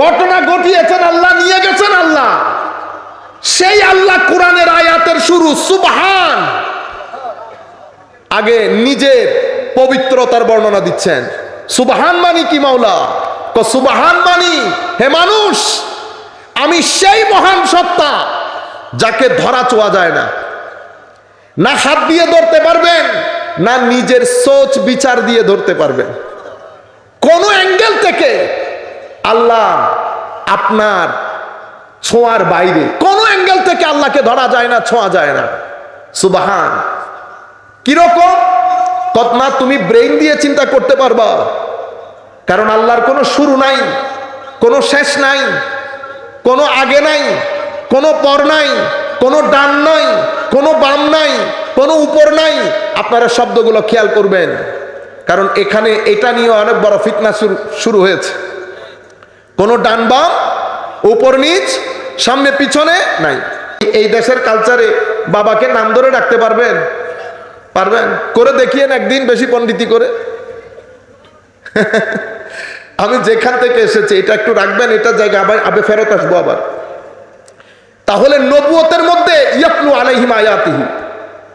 ঘটনা ঘটিয়েছেন আল্লাহ, নিয়ে গেছেন আল্লাহ। সেই আল্লাহ কোরআনের আয়াতের শুরু, সুবহান। আগে নিজের পবিত্রতার বর্ণনা দিচ্ছেন। সুবহান মানি কি মাওলা? ক সুবহান মানি, হে মানুষ, আমি সেই মহান সত্তা যাকে ধরা চোয়া যায় না। না হাত দিয়ে ধরতে পারবেন, না নিজের সোচ, বিচার দিয়ে ধরতে পারবেন। কোন অ্যাঙ্গেল থেকে আল্লাহ আপনার ছোঁয়ার বাইরে। কোন অ্যাঙ্গেল থেকে আল্লাহকে ধরা যায় না, ছোঁয়া যায় না। সুবাহান। কীরকম? তৎনা তুমি ব্রেইন দিয়ে চিন্তা করতে পারবা। কারণ আল্লাহর কোনো শুরু নাই, কোনো শেষ নাই, কোনো আগে নাই, কোনো পর নাই, কোনো ডান নাই, কোনো বাম নাই, কোনো উপর নাই। আপনারা শব্দগুলো খেয়াল করবেন। কারণ এখানে এটা নিয়ে অনেক বড় ফিতনা শুরু হয়েছে। কোনো ডান বাম, উপর নিচ, সামনে পিছনে নাই। এই দেশের কালচারে বাবাকে নাম ধরে রাখতে পারবেন? পারবেন? করে দেখিয়েন একদিন বেশি পণ্ডিতি করে। আমি যেখান থেকে এসেছি, এটা একটু রাখবেন, এটা জায়গা আবার আবে ফেরত আসব আবার। তাহলে নবুয়তের মধ্যে ইয়াকলু আলাইহিম আয়াতিহি।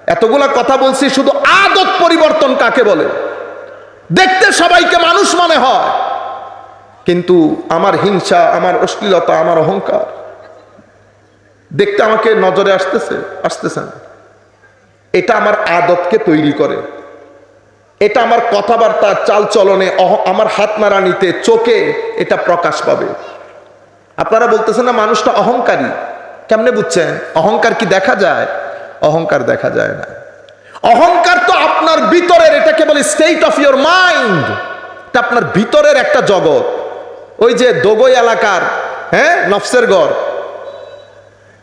এতগুলা কথা বলছি, শুধু আদত পরিবর্তন কাকে বলে? দেখতে সবাইকে মানুষ মনে হয়। কিন্তু আমার হিংসা, আমার অশ্লীলতা, আমার অহংকার দেখতে আমাকে নজরে আসতেছে আসতেছে না। এটা আমার আদতকে তৈরি করে। এটা আমার কথাবার্তা চালচলনে আমার হাত নাড়ানিতে, চোখে এটা প্রকাশ পাবে। আপনারা বলতেছেন না, মানুষটা অহংকারী। কেমনে বুঝছেন? অহংকার কি দেখা যায়? অহংকার দেখা যায় না। অহংকার তো আপনার ভিতরের এটা কেবল স্টেট অফ ইয়োর মাইন্ড এটা আপনার ভিতরের একটা জগৎ। ওই যে দোগই এলাকার হ্যাঁ? নফসের গড়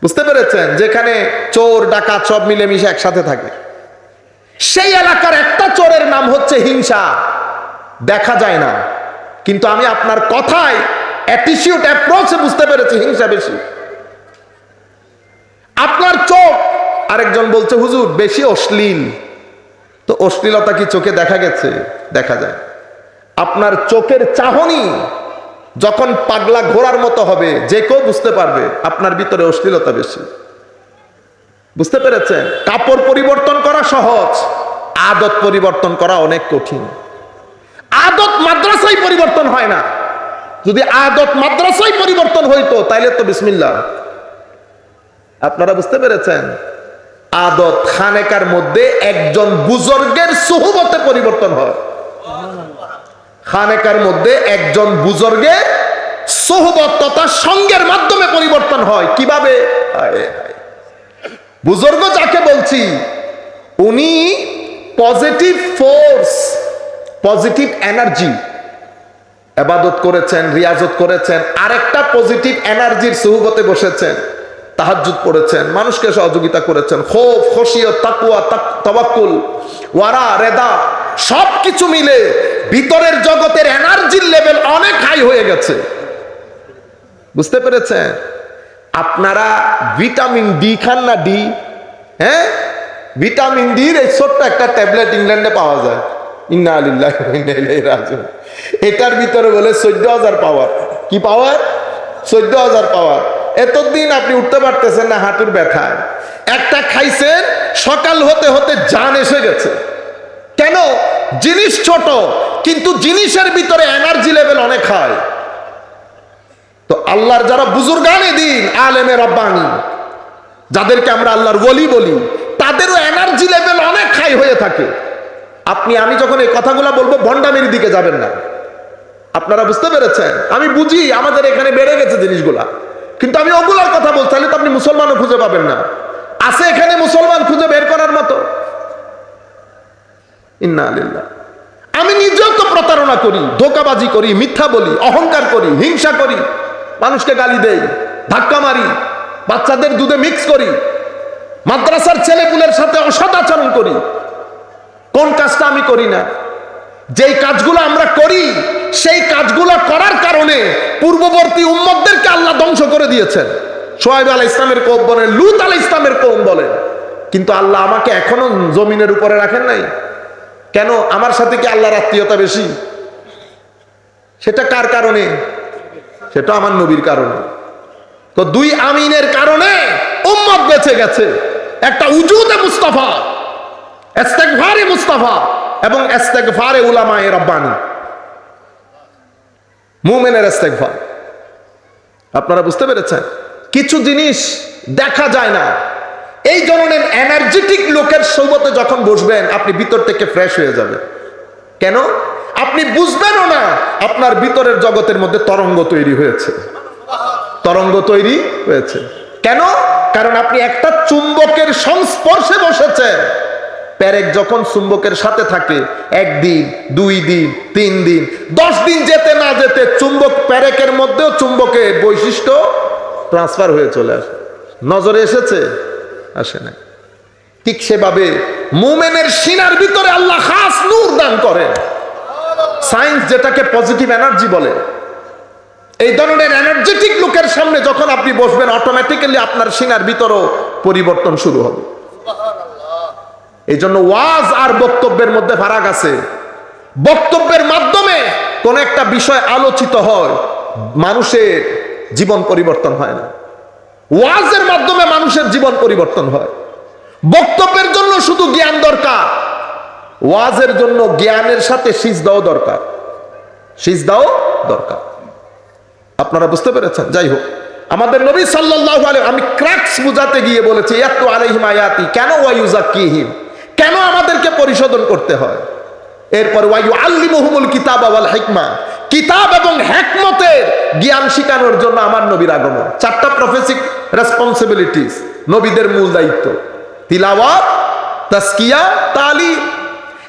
বুঝতে পেরেছেন? যেখানে চোর, ডাকাত সব মিলেমিশে একসাথে থাকে। সেই এলাকার একটা চোরের নাম হচ্ছে হিংসা। দেখা যায় না। কিন্তু আমি আপনার কথায় বুঝতে পেরেছি হিংসা বেশি। আপনার চোখ, আরেকজন বলছে, হুজুর, বেশি অশ্লীল। তো অশ্লীলতা কি চোখে দেখা গেছে? দেখা যায়। আপনার চোখের চাহনি যখন পাগলা ঘোড়ার মতো হবে, যে কেউ বুঝতে পারবে আপনার ভিতরে অশ্লীলতা বেশি। বুঝতে পেরেছেন? কাপড় পরিবর্তন করা সহজ, আদত পরিবর্তন করা অনেক কঠিন। আদত মাদ্রাসায় পরিবর্তন হয় না। যদি আদত মাদ্রাসায় পরিবর্তন হইতো, তাইলে তো বিসমিল্লা আপনারা বুঝতে পেরেছেন? আদত খানেকার মধ্যে একজন বুজর্গের সুহবতে পরিবর্তন হয়। খানেকার মধ্যে একজন বুজর্গের সোহবত তথা সঙ্গের মাধ্যমে পরিবর্তন হয় কীভাবে। বুজর্গ যাকে বলছি, উনি পজিটিভ ফোর্স পজিটিভ এনার্জি এবাদত করেছেন, রিয়াজত করেছেন, আরেকটা পজিটিভ এনার্জির সুহবতে বসেছেন, তাহাজ্জুদ পড়েছেন, মানুষকে সহযোগিতা করেছেন খোফ খসিয়ত তাকুয়া তবাক্কুল ওয়ারা, রেদা সব কিছু মিলে ভিতরের জগতের এনার্জির লেভেল অনেক হাই হয়ে গেছে। বুঝতে পেরেছেন? আপনারা ভিটামিন ডি খান না ডি হ্যাঁ? ভিটামিন ডির এই ছোট্ট একটা ট্যাবলেট ইংল্যান্ডে পাওয়া যায়। ইন্না আলিল্লাহ। এটার ভিতরে বলে চোদ্দ হাজার পাওয়ার কি পাওয়ার চোদ্দ হাজার পাওয়ার এতদিন আপনি উঠতে পারতেছেন না হাঁটুর ব্যথায়। একটা খাইছেন, সকাল হতে হতে জান এসে গেছে। কেন? জিনিস ছোট, কিন্তু জিনিসের ভিতরে এনার্জি লেভেল অনেক হয়। তো আল্লাহর যারা বুজুর্গানে দিন, আলেমে রব্বানি, যাদেরকে আমরা আল্লাহর বলি বলি, তাদেরও এনার্জি লেভেল অনেক হাই হয়ে থাকে। আপনি, আমি যখন এই কথাগুলো বলব, ভণ্ডামির দিকে যাবেন না। আপনারা বুঝতে পেরেছেন? আমি বুঝি আমাদের এখানে বেড়ে গেছে জিনিসগুলা। কিন্তু আমি ওগুলার কথা বলছি, তাহলে তো আপনি মুসলমানও খুঁজে পাবেন না। আছে এখানে মুসলমান খুঁজে বের করার মতো। ইন্না আমি নিজেও তো প্রতারণা করি, ধোকাবাজি করি, মিথ্যা বলি, অহংকার করি, হিংসা করি, মানুষকে গালি দেই, ধাক্কা মারি, বাচ্চাদের দুধে মিক্স করি, মাদ্রাসার ছেলেপুলের সাথে অসদাচরণ করি। কোন কাজটা আমি করি না? যেই কাজগুলো আমরা করি, সেই কাজগুলো করার কারণে পূর্ববর্তী উম্মতদেরকে আল্লাহ ধ্বংস করে দিয়েছেন। সোহাইব আলাহ ইসলামের কৌম বলেন, লুত আলাহ ইসলামের কৌম বলেন? কিন্তু আল্লাহ আমাকে এখনও জমিনের উপরে রাখেন নাই। কেন আমার সাথে কি আল্লাহর আত্মীয়তা বেশি? সেটা কার কারণে? সেটা আমার নবীর কারণে। তো দুই আমিনের কারণে উম্মত বেঁচে গেছে। একটা উজুদে মুস্তাফা এস্তেকভারে মুস্তাফা এবং এস্তেকভারে উলামায়ে রব্বানি। মুমেনের এস্তেকভার আপনারা বুঝতে পেরেছেন? কিছু জিনিস দেখা যায় না। এই ধরনের এনার্জেটিক লোকের সৌবতে যখন বসবেন, আপনি ভিতর থেকে ফ্রেশ হয়ে যাবেন। কেন? আপনি বুঝবেনও না আপনার ভিতরের জগতের মধ্যে তরঙ্গ তৈরি হয়েছে। তরঙ্গ তৈরি হয়েছে। কেন? কারণ আপনি একটা চুম্বকের সংস্পর্শে বসেছেন। প্যারেক যখন চুম্বকের সাথে থাকে, একদিন, দুই দিন, তিন দিন, দশ দিন যেতে না যেতে চুম্বক প্যারেকের মধ্যেও চুম্বকের বৈশিষ্ট্য ট্রান্সফার হয়ে চলে আসে। নজরে এসেছে? আসে না ঠিক সেভাবে মুমেনের সিনার ভিতরে আল্লাহ খাস নূর দান করেন। সায়েন্স যেটাকে পজিটিভ এনার্জি বলে। এই ধরনের এনার্জেটিক লোকের সামনে যখন আপনি বসবেন অটোমেটিক্যালি আপনার সিনার ভিতরও পরিবর্তন শুরু হবে। এই জন্য ওয়াজ আর বক্তব্যের মধ্যে ফারাক আছে। বক্তব্যের মাধ্যমে কোন একটা বিষয় আলোচিত হয় মানুষের জীবন পরিবর্তন হয় না। ওয়াজের মাধ্যমে মানুষের জীবন পরিবর্তন হয়। বক্তব্যের জন্য শুধু জ্ঞান দরকার, ওয়াজের জন্য জ্ঞানের সাথে সিজদাও দরকার। সিজদাও দরকার। আপনারা বুঝতে পেরেছেন? যাই হোক, আমাদের নবী আলাইহি, আমি ক্র্যাকস বুঝাতে গিয়ে বলেছি এত আলাইহিম আয়াতি, কেন ওয়ায়ুজাক্কিহিম কেন আমাদেরকে পরিশোধন করতে হয়? এরপর ওয়ায়ু আল্লিমুহুমুল কিতাব ওয়াল হিকমা কিতাব এবং হেকমতের জ্ঞান শিখানোর জন্য আমার নবীর আগমন। চারটা প্রফেসিক রেসপন্সিবিলিটিস নবীদের মূল দায়িত্ব। তিলাওয়াত তাসকিয়া তালিম।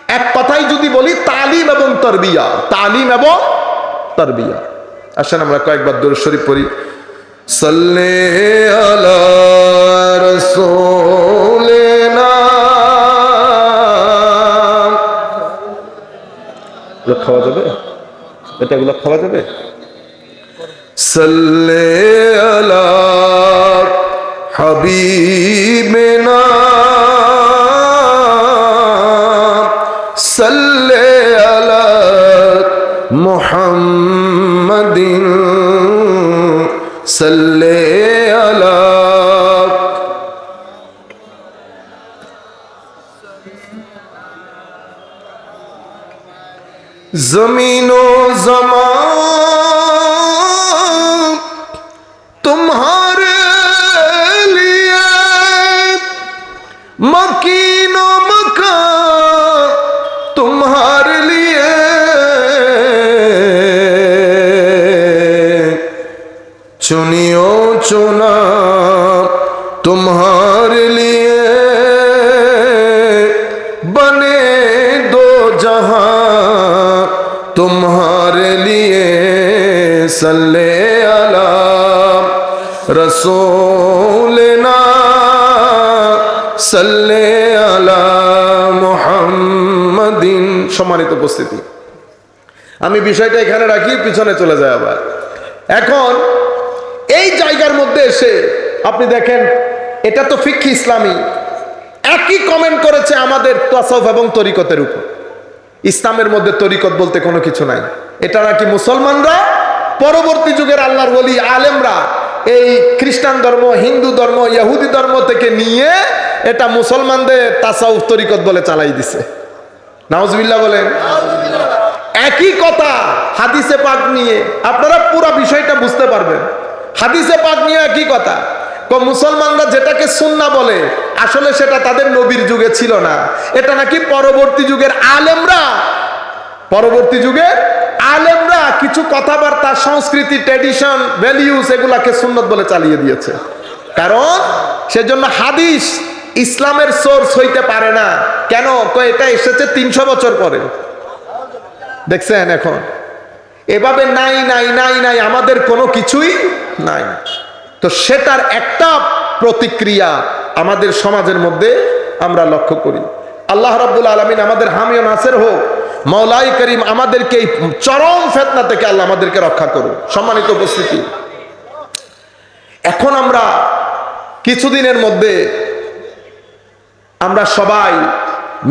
এক কথাই যদি বলি, তালিম এবং তরবিয়া। তালিম এবং তরবিয়া। আসেন, আমরা কয়েকবার দূর শরীফ পড়ি। সাল্লে আলা রাসূলিনা। খাওয়া যাবে? এটা এগুলো খাওয়া যাবে? সাল্লে আলা হাবিবিনা সাল্লে আলা মুহাম্মাদিন সাল্লে আলা জমিন ও জমা তোমারে লিয়ে মকিন মকা তোমার লিয়ে চুনিও চুনা رسولنا সাল্লে আলা মুহাম্মাদিন। সম্মানিত উপস্থিতি। আমি বিষয়টা এখানে রাখি, পিছনে চলে যায় আবার। এখন, এই জায়গার মধ্যে এসে আপনি দেখেন, এটা তো ফিক্ষি ইসলামী। একই কমেন্ট করেছে আমাদের তসফ এবং তরিকতের উপর। ইসলামের মধ্যে তরিকত বলতে কোনো কিছু নাই। এটা নাকি মুসলমানরা? পরবর্তী যুগের আল্লাহর বলি আলেমরা এই খ্রিস্টান ধর্ম, হিন্দু ধর্ম, ইহুদি ধর্ম থেকে নিয়ে এটা মুসলমানদের তাসাউফ তরিকত বলে চালাই দিছে। নাউজবিল্লাহ বলেন। একই কথা হাদিসে পাক নিয়ে, আপনারা পুরো বিষয়টা বুঝতে পারবেন। হাদিসে পাক নিয়ে একই কথা। মুসলমানরা যেটাকে সুন্না বলে, আসলে সেটা তাদের নবীর যুগে ছিল না। এটা নাকি পরবর্তী যুগের আলেমরা পরবর্তী যুগে আলেমরা কিছু কথাবার্তা, সংস্কৃতি ট্র্যাডিশন ভ্যালিউস এগুলাকে সুন্নত বলে চালিয়ে দিয়েছে। কারণ সেজন্য হাদিস ইসলামের সোর্স হইতে পারে না। কেন? এটা এসেছে তিনশো বছর পরে। দেখছেন এখন? এভাবে নাই নাই নাই নাই, আমাদের কোনো কিছুই নাই। তো সেটার একটা প্রতিক্রিয়া আমাদের সমাজের মধ্যে আমরা লক্ষ্য করি। আল্লাহ রাব্বুল আলমিন আমাদের হামিও নাসের হোক মৌলাই করিম আমাদেরকে এই চরম ফেতনা থেকে আল্লাহ আমাদেরকে রক্ষা করুন সম্মানিত উপস্থিতি। এখন আমরা কিছুদিনের মধ্যে আমরা সবাই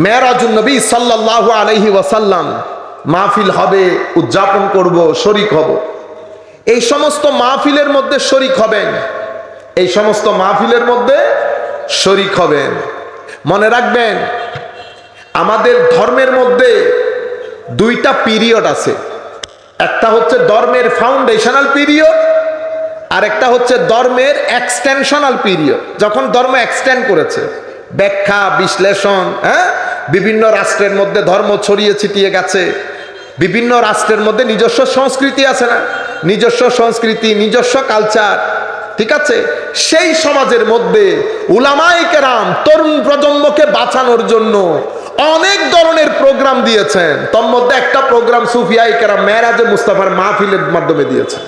মেরাজুন নবী সাল্লাল্লাহু আলাইহি ওয়াসাল্লাম মাহফিল হবে, উদযাপন করব, শরিক হব। এই সমস্ত মাহফিলের মধ্যে শরিক হবেন। এই সমস্ত মাহফিলের মধ্যে শরিক হবেন। মনে রাখবেন, আমাদের ধর্মের মধ্যে দুইটা পিরিয়ড আছে। একটা হচ্ছে ধর্মের ফাউন্ডেশনাল পিরিয়ড আর একটা হচ্ছে ধর্মের এক্সটেনশনাল পিরিয়ড। যখন ধর্ম এক্সটেন্ড করেছে, ব্যাখ্যা, বিশ্লেষণ হ্যাঁ? বিভিন্ন রাষ্ট্রের মধ্যে ধর্ম ছড়িয়ে ছিটিয়ে গেছে। বিভিন্ন রাষ্ট্রের মধ্যে নিজস্ব সংস্কৃতি আছে না? নিজস্ব সংস্কৃতি, নিজস্ব কালচার ঠিক আছে? সেই সমাজের মধ্যে উলামাই কেরাম, তরুণ প্রজন্মকে বাঁচানোর জন্য অনেক ধরনের প্রোগ্রাম দিয়েছেন। তোর মধ্যে একটা প্রোগ্রাম সুফিয়া কেরাম মেয়েরাজে মুস্তাফার মাহফিলের মাধ্যমে দিয়েছেন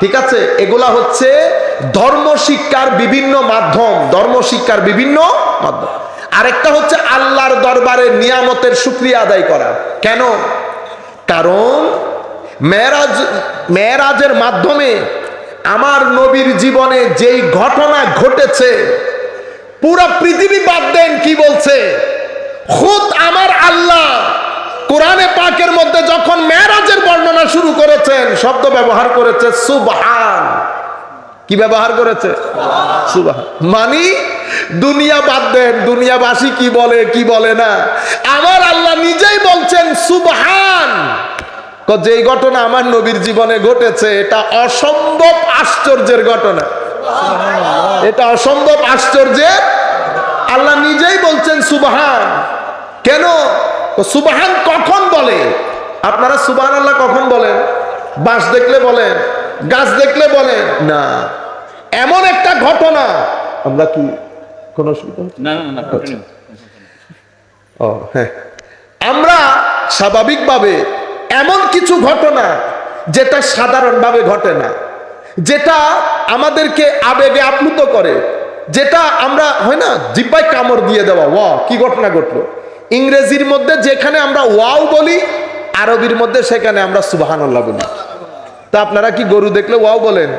ঠিক আছে? এগুলা হচ্ছে ধর্ম শিক্ষার বিভিন্ন মাধ্যম, ধর্ম শিক্ষার বিভিন্ন মাধ্যম। আরেকটা হচ্ছে আল্লাহর দরবারে নিয়ামতের শুক্রিয়া আদায় করা। কেন? কারণ মেয়েরাজ, মেয়েরাজের মাধ্যমে আমার নবীর জীবনে যেই ঘটনা ঘটেছে, পুরা পৃথিবী বাদ দেন কি বলছে? খুদ আমার আল্লাহ। কোরআনে পাকের মধ্যে যখন মেরাজের বর্ণনা শুরু করেছেন, শব্দ ব্যবহার করেছে সুবহান। কি ব্যবহার করেছে? মানি দুনিয়া বাদ দেন, দুনিয়াবাসী কি বলে কি বলে না। আমার আল্লাহ নিজেই বলছেন সুবহান। যেই ঘটনা আমার নবীর জীবনে ঘটেছে, এটা অসম্ভব আশ্চর্যের ঘটনা। এটা অসম্ভব আশ্চর্যের। আল্লাহ নিজেই বলছেন সুবহান। কেন? সুবাহান কখন বলে? আপনারা সুবাহান আল্লাহ কখন বলেন? বাঁশ দেখলে বলেন গাছ দেখলে বলেন? না। এমন একটা ঘটনা। আমরা কি কোন অসুবিধা continue। ও হ্যাঁ। আমরা স্বাভাবিকভাবে এমন কিছু ঘটনা যেটা সাধারণভাবে ঘটে না যেটা আমাদেরকে আবেগে আপ্লুত করে যেটা আমরা হয় না জিব্বায় কামড় দিয়ে দেওয়া। ওয়া কি ঘটনা ঘটলো? ইংরেজির মধ্যে যেখানে আমরা ওয়াও বলি, আরবির মধ্যে সেখানে আমরা সুবাহান আল্লাহ বলি। তা আপনারা কি গরু দেখলে ওয়াও বলেন?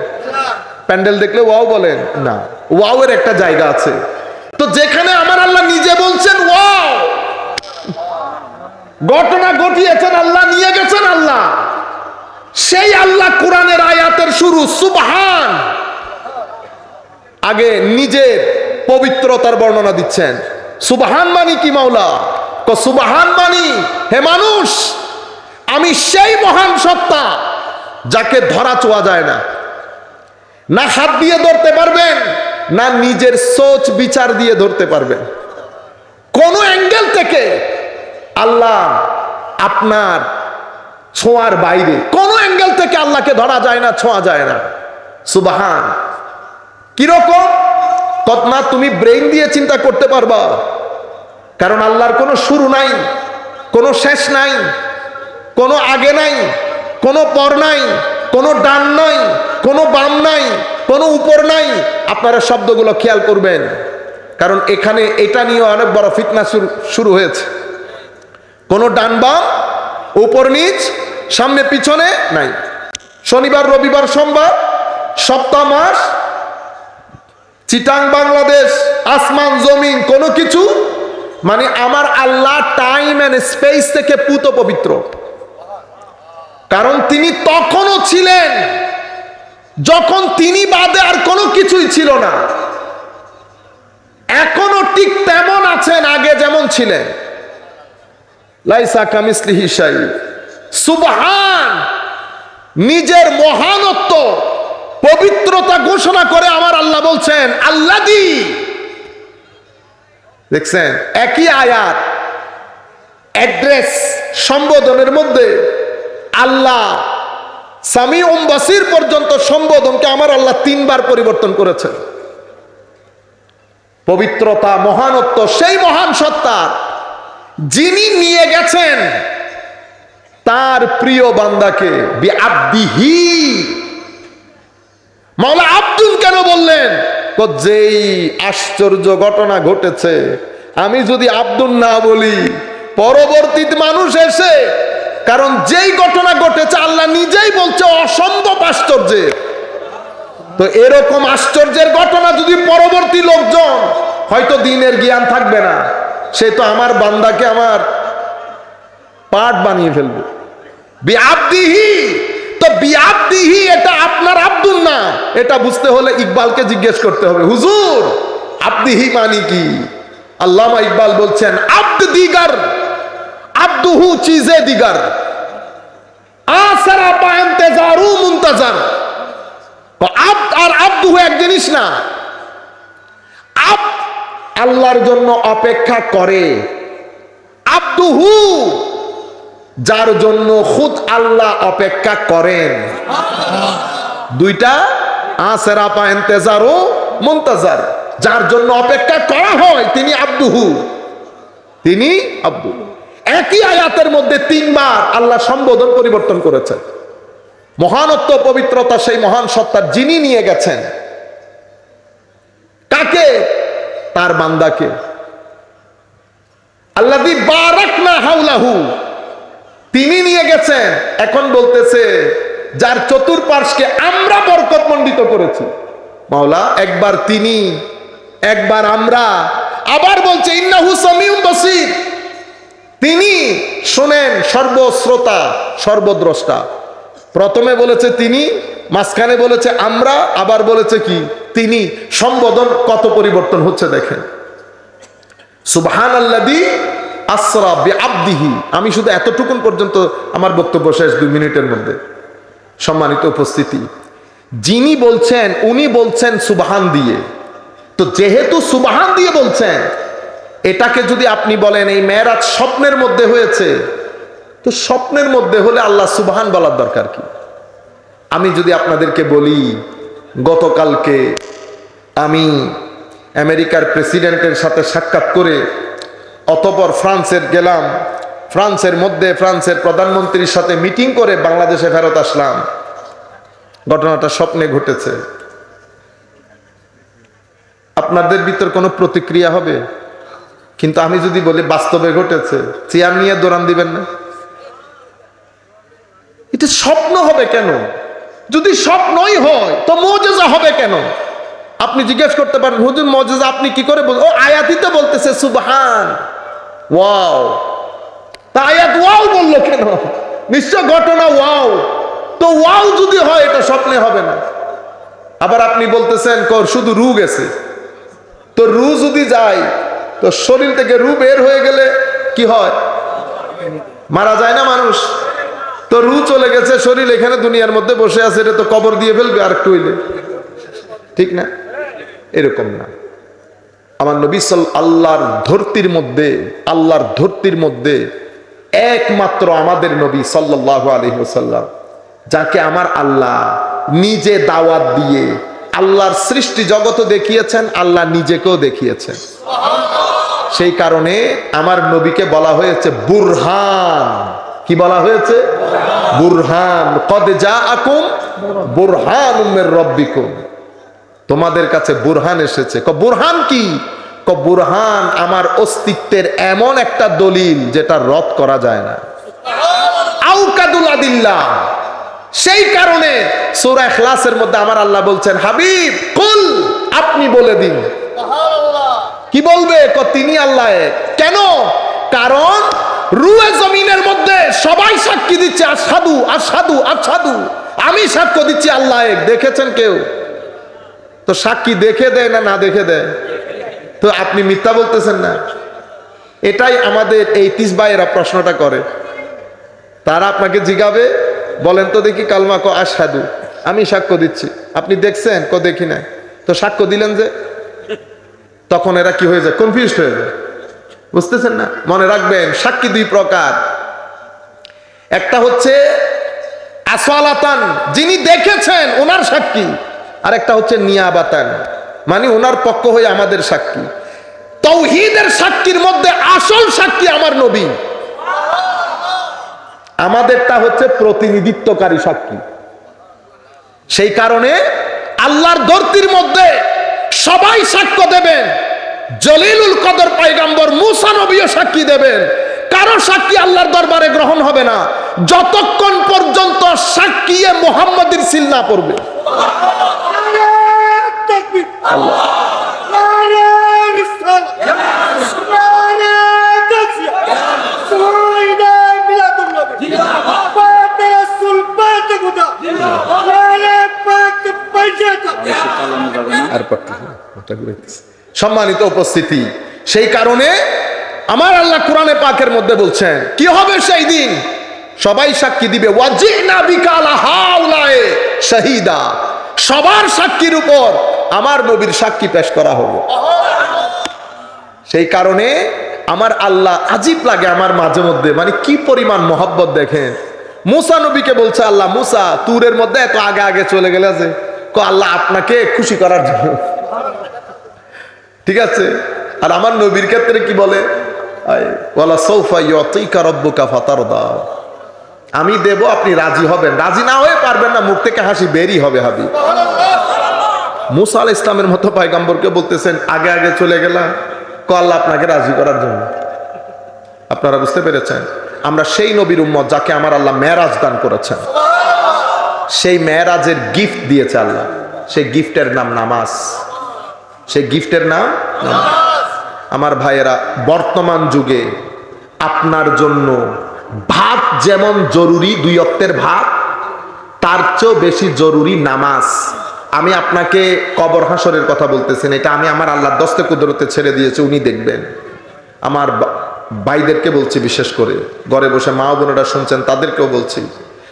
প্যান্ডেল দেখলে ওয়াও বলেন? না ওয়াও এর একটা জায়গা আছে। তো যেখানে আমার আল্লাহ নিজে বলছেন, ওয়াও! ঘটনা ঘটিয়েছেন, আল্লাহ নিয়ে গেছেন আল্লাহ। সেই আল্লাহ কোরআনের আয়াতের শুরু, সুবহান। আগে নিজের পবিত্রতার বর্ণনা দিচ্ছেন। সুবহান মানে কি, মাওলা? সুবহান মানি হে মানুষ, আমি সেই মহান সত্তা যাকে ধরা চোয়া যায় না। না হাত দিয়ে ধরতে পারবেন, না নিজের সোচ বিচার দিয়ে ধরতে পারবেন। কোন অ্যাঙ্গেল থেকে আল্লাহ আপনার ছোঁয়ার বাইরে, কোন অ্যাঙ্গেল থেকে আল্লাহকে ধরা যায় না, ছোঁয়া যায় না। সুবাহান। কীরকম? না তুমি ব্রেইন দিয়ে চিন্তা করতে পারবা। কারণ আল্লাহর কোনো শুরু নাই, কোনো শেষ নাই, কোনো আগে নাই, কোনো পর নাই, কোনো ডান নাই, কোনো বাম নাই, কোনো উপর নাই। আপনারা শব্দগুলো খেয়াল করবেন, কারণ এখানে এটা নিয়ে অনেক বড় ফিতনা শুরু হয়েছে। কোনো ডান বাম, উপর নিচ, সামনে পিছনে নাই। শনিবার, রবিবার, সোমবার, সপ্তাহ, মাস, চিটাং, বাংলাদেশ, আসমান, জমিন, কোনো কিছু মানে আমার আল্লাহ টাইম অ্যান্ড স্পেস থেকে পুত পবিত্র। কারণ তিনি তখনও ছিলেন, যখন তিনি বাদে আর কোনো কিছুই ছিল না। এখনও ঠিক তেমন আছেন আগে যেমন ছিলেন। লাইসা কামিসলি হিসাই সুবহান! নিজের মহানত্ব, পবিত্রতা ঘোষণা করে আমার আল্লাহ বলছেন, আল্লাহ দেখছেন? একই আয়াত অ্যাড্রেস সম্বোধনের মধ্যে আল্লাহ সামি ওম বাসির পর্যন্ত সম্বোধনকে আমার আল্লাহ তিনবার পরিবর্তন করেছেন। পবিত্রতা, মহানত্ব, সেই মহান সত্তার যিনি নিয়ে গেছেন তার প্রিয় বান্দাকে আব্দিহি মাওলা আব্দুল কেন বললেন? যেই আশ্চর্য ঘটনা ঘটেছে, আমি যদি আব্দুল না বলি, পরবর্তীতে মানুষ এসে, কারণ যেই ঘটনা ঘটেছে, আল্লাহ নিজেই বলছে অসম্ভব আশ্চর্যের। তো এরকম আশ্চর্যের ঘটনা যদি পরবর্তী লোকজন, হয়তো দিনের জ্ঞান থাকবে না, সে তো আমার বান্দাকে আমার পাঠ বানিয়ে ফেলবে। তো বিআবদিহি, এটা আপনার আব্দুল না। এটা বুঝতে হলে ইকবালকে জিজ্ঞেস করতে হবে। হুজুর, আব্দিহি মানে কি? আল্লামা ইকবাল বলছেন, আব্দ দিগার, আব্দুহু চিজে দিগার। আসারা বা ইন্তেজারু মুনতাজার আব্দ আর আব্দুহু এক জিনিস না। আব আল্লাহর জন্য অপেক্ষা করে। আব্দুহু যার জন্য খুদ আল্লাহ অপেক্ষা করেন। দুইটা আসেরাপা এন্তেজার ও মুন্তাজার। যার জন্য অপেক্ষা করা হয়, তিনি আব্দুহু। তিনি আব্দু একই আয়াতের মধ্যে তিনবার আল্লাহ সম্বোধন পরিবর্তন করেছেন। মহানত্ব, পবিত্রতা, সেই মহান সত্তার যিনি নিয়ে গেছেন। কাকে? তার বান্দাকে। আল্লাহ বারাক না হাউলাহু তিনি নিয়ে গেছেন। এখন বলতেছে, যার চতুর্পার্শ্বে আমরা বরকত মণ্ডিত করেছি। মাওলা, একবার তিনি, একবার আমরা। আবার বলছে, ইন্নাহু সামিউম বসির। তিনি শোনেন, সর্বশ্রোতা, সর্বদ্রষ্টা। প্রথমে বলেছে তিনি, মাঝখানে বলেছে আমরা, আবার বলেছে কি? তিনি, সম্বোধন কত পরিবর্তন হচ্ছে দেখেন। সুবহান আল্লাদি আব্দিহি আমি শুধু এতটুকুন পর্যন্ত আমার বক্তব্য শেষ দুই মিনিটের মধ্যে। সম্মানিত উপস্থিতি। যিনি বলছেন, উনি বলছেন সুবহান দিয়ে। তো যেহেতু সুবাহান দিয়ে বলছেন, এটাকে যদি আপনি বলেন, এই মেয়েরাজ স্বপ্নের মধ্যে হয়েছে, তো স্বপ্নের মধ্যে হলে আল্লাহ সুবহান বলার দরকার কি? আমি যদি আপনাদেরকে বলি, গতকালকে আমি আমেরিকার প্রেসিডেন্টের সাথে সাক্ষাৎ করে অতপর ফ্রান্সের গেলাম, ফ্রান্সের মধ্যে ফ্রান্সের প্রধানমন্ত্রীর সাথে মিটিং করে বাংলাদেশে ফেরত আসলাম। ঘটনাটা স্বপ্নে ঘটেছে। আপনাদের ভিতর কোনো প্রতিক্রিয়া হবে? কিন্তু আমি যদি বলি, বাস্তবে ঘটেছে। চেয়ার নিয়ে দৌড়ান দিবেন না? এটা স্বপ্ন হবে কেন? যদি স্বপ্নই হয়, তো মজেজা হবে কেন? আপনি জিজ্ঞেস করতে পারেন, হুজুর, মজেজা আপনি কি করে বল ও আয়াতিতে বলতেছে, সুবহান। ওয়াও তা আয়াত ওয়াও বলল কেন? নিশ্চয় ঘটনা ওয়াও তো ওয়াও যদি হয়, এটা স্বপ্নে হবে না। আবার আপনি বলতেছেন, কর, শুধু রু গেছে। তো রু যদি যায়, তো শরীর থেকে রু বের হয়ে গেলে কি হয়? মারা যায় না মানুষ। তো রু চলে গেছে, শরীর এখানে দুনিয়ার মধ্যে বসে আছে, এটা তো কবর দিয়ে ফেলবে আর একটু হইলে। ঠিক না? এরকম না। আমার নবী সাল আল্লাহর ধরতির মধ্যে, আল্লাহর ধরতির মধ্যে একমাত্র আমাদের নবী সাল্লাহ আলহিহাল্লাম যাকে আমার আল্লাহ নিজে দাওয়াত দিয়ে আল্লাহর সৃষ্টি জগত দেখিয়েছেন, আল্লাহ নিজেকেও দেখিয়েছেন। সেই কারণে আমার নবীকে বলা হয়েছে বুরহান। কি বলা হয়েছে? বুরহান। কদ যা আকুম বুরহান উম্মের রব্বিকুম। তোমাদের কাছে বুরহান এসেছে। ক বুরহান কি? ক বুরহান আমার অস্তিত্বের এমন একটা দলিল যেটা রদ করা যায় না। আউকাদুল আদিল্লাহ সেই কারণে সূরা ইখলাসের মধ্যে আমার আল্লাহ বলছেন হাবিব কুল আপনি বলে দিন। কি বলবে? ক তিনি আল্লাহ কেন? কারণ রুয়ে জমিনের মধ্যে সবাই সাক্ষী দিচ্ছে আসাদু আসাদু আসাদু আমি সাক্ষ্য দিচ্ছি আল্লাহ দেখেছেন কেউ? তো সাক্ষী দেখে দেয় না না দেখে দেয়? তো আপনি মিথ্যা বলতেছেন না। এটাই আমাদের এই তিস ভাইয়েরা প্রশ্নটা করে। তারা আপনাকে জিগাবে, বলেন তো দেখি কালমা ক আসাদু আমি সাক্ষ্য দিচ্ছি। আপনি দেখছেন, ক দেখি না তো সাক্ষ্য দিলেন যে, তখন এরা কি হয়ে যায়? কনফিউজ হয়ে যায়। বুঝতেছেন না? মনে রাখবেন, সাক্ষী দুই প্রকার। একটা হচ্ছে, আসওয়ালাতান, যিনি দেখেছেন, ওনার সাক্ষী। আর একটা হচ্ছে নিয়াবাতান। মানে ওনার পক্ষ হয়ে আমাদের সাক্ষী। তৌহিদের সাক্ষীর মধ্যে আসল সাক্ষী আমার নবী। আমাদেরটা হচ্ছে প্রতিনিধিত্বকারী সাক্ষী। সেই কারণে আল্লাহর ধরতির মধ্যে সবাই সাক্ষ্য দেবেন। জলিলুল কদর পাইগাম্বর মুসা নবীও সাক্ষী দেবেন। কারও সাক্ষী আল্লাহর দরবারে গ্রহণ হবে না। যতক্ষণ পর্যন্ত সাক্ষী মোহাম্মদের সিল না পড়বে। সম্মানিত উপস্থিতি, সেই কারণে আমার আল্লাহ কোরআনে পাকের মধ্যে বলছেন, কি হবে সেই দিন? সবাই সাক্ষী দিবে, ওয়াজিনা বিকাল হাউলায়ে শাহিদা। সবার সাক্ষীর উপর আমার নবীর সাক্ষী পেশ করা হবে সেই কারণে আমার আল্লাহ আজীব লাগে আমার মাঝে মধ্যে। মানে কি পরিমাণ মহব্বত দেখেন। মুসা নবীকে বলছে, আল্লাহ মুসা, তুরের মধ্যে এত আগে আগে চলে গেলে যে আল্লাহ আপনাকে খুশি করার জন্য। ঠিক আছে? আর আমার নবীর ক্ষেত্রে কি বলে? আমি দেব, আপনি রাজি হবেন। রাজি না হয়ে পারবেন না, মুখ থেকে হাসি বেরি হবে হাবি মুসা আল ইসলামের মতো পায়গাম্বরকে বলতেছেন, আগে আগে চলে গেলাম ক আল্লাহ আপনাকে রাজি করার জন্য। আপনারা বুঝতে পেরেছেন? আমরা সেই নবীর উম্মত যাকে আমার আল্লাহ মেরাজ দান করেছেন। সেই মেরাজের গিফট দিয়েছে আল্লাহ। সেই গিফটের নাম নামাজ। সেই গিফটের নাম আমার ভাইয়েরা, বর্তমান যুগে আপনার জন্য ভাত যেমন জরুরি, দুই অক্টের ভাত, তার চেয়েও বেশি জরুরি নামাজ। আমি আপনাকে কবর হাসরের কথা বলতেছেন এটা আমি আমার আল্লাহর দস্তে কুদরতে ছেড়ে দিয়েছি, উনি দেখবেন। আমার ভাইদেরকে বলছি বিশেষ করে, ঘরে বসে মা বোনেরা শুনছেন, তাদেরকেও বলছি,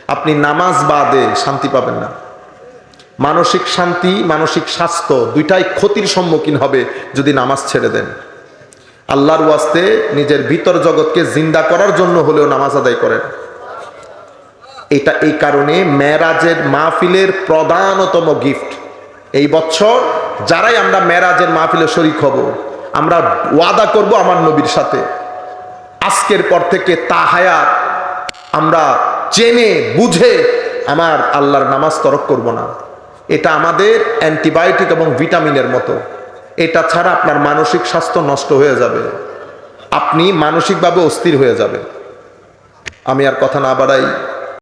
আপনি নামাজ বাদে শান্তি পাবেন না। মানসিক শান্তি, মানসিক স্বাস্থ্য দুইটাই ক্ষতির সম্মুখীন হবে যদি নামাজ ছেড়ে দেন। আল্লাহর ওয়াস্তে নিজের ভিতর জগৎকে জিন্দা করার জন্য হলেও নামাজ আদায় করেন। এটা এই কারণে মেরাজের মাহফিলের প্রধানতম গিফট এই বছর যারাই আমরা মেরাজের মাহফিলে শরিক হব, আমরা ওয়াদা করব আমার নবীর সাথে। আজকের পর থেকে তা হায়াত আমরা জেনে বুঝে আমার আল্লাহর নামাজ তরক করব না। এটা আমাদের অ্যান্টিবায়োটিক এবং ভিটামিনের মতো। এটা ছাড়া আপনার মানসিক স্বাস্থ্য নষ্ট হয়ে যাবে। আপনি মানসিকভাবে অস্থির হয়ে যাবেন। আমি আর কথা না বাড়াই।